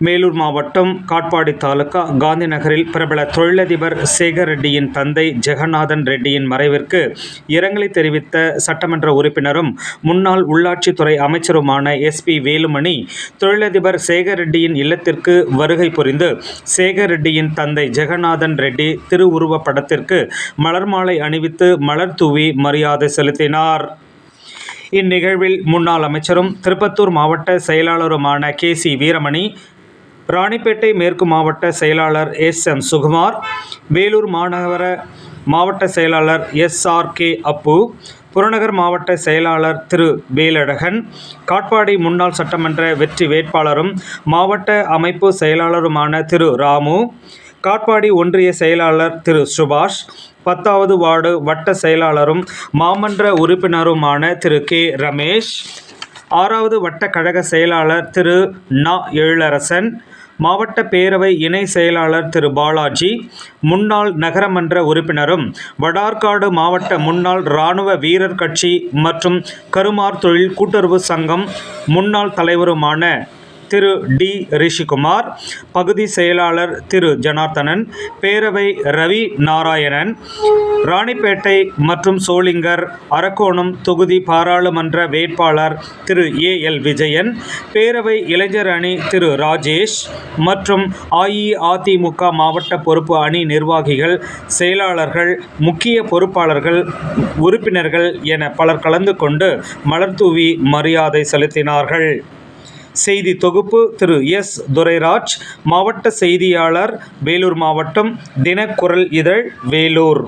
மேலூர் மாவட்டம் காட்பாடி தாலுகா காந்தி நகரில் பிரபல தொழிலதிபர் சேகர் ரெட்டியின் தந்தை ஜெகநாதன் ரெட்டியின் மறைவிற்கு இரங்கலை தெரிவித்த சட்டமன்ற உறுப்பினரும் முன்னாள் உள்ளாட்சித்துறை அமைச்சருமான எஸ் பி வேலுமணி தொழிலதிபர் சேகர் ரெட்டியின் இல்லத்திற்கு வருகை புரிந்து சேகர் ரெட்டியின் தந்தை ஜெகநாதன் ரெட்டி திருவுருவப் படத்திற்கு மலர் மாலை அணிவித்து மலர் தூவி மரியாதை செலுத்தினார். இந்நிகழ்வில் முன்னாள் அமைச்சரும் திருப்பத்தூர் மாவட்ட செயலாளருமான கே சி வீரமணி ராணிப்பேட்டை மேற்கு மாவட்ட செயலாளர் எஸ் எம் சுகுமார் வேலூர் மாநகர மாவட்ட செயலாளர் எஸ் ஆர் கே அப்பு புறநகர் மாவட்ட செயலாளர் திரு வேலழகன் காட்பாடி முன்னாள் சட்டமன்ற வெற்றி வேட்பாளரும் மாவட்ட அமைப்பு செயலாளருமான திரு ராமு காட்பாடி ஒன்றிய செயலாளர் திரு சுபாஷ் பத்தாவது வார்டு வட்ட செயலாளரும் மாமன்ற உறுப்பினருமான திரு கே ரமேஷ் ஆறாவது வட்ட கழக செயலாளர் திரு நா எழிலரசன் மாவட்ட பேரவை இணை செயலாளர் திரு பாலாஜி முன்னாள் நகரமன்ற உறுப்பினரும் வடார்காடு மாவட்ட முன்னாள் இராணுவ வீரர் கட்சி மற்றும் கருமார் தொழில் கூட்டுறவு சங்கம் முன்னாள் தலைவருமான திரு டி ரிஷிகுமார் பகுதி செயலாளர் திரு ஜனார்த்தனன் பேரவை ரவி நாராயணன் ராணிப்பேட்டை மற்றும் சோளிங்கர் அரக்கோணம் தொகுதி பாராளுமன்ற வேட்பாளர் திரு ஏ எல் விஜயன் பேரவை இளைஞர் அணி திரு ராஜேஷ் மற்றும் அஇஅதிமுக மாவட்ட பொறுப்பு அணி நிர்வாகிகள் செயலாளர்கள் முக்கிய பொறுப்பாளர்கள் உறுப்பினர்கள் என பலர் கலந்து கொண்டு மலர்தூவி மரியாதை செலுத்தினார்கள். செய்தி தொகுப்பு திரு எஸ் துரைராஜ் மாவட்ட செய்தியாளர் வேலூர் மாவட்டம் தினக்குரல் இதழ் வேலூர்.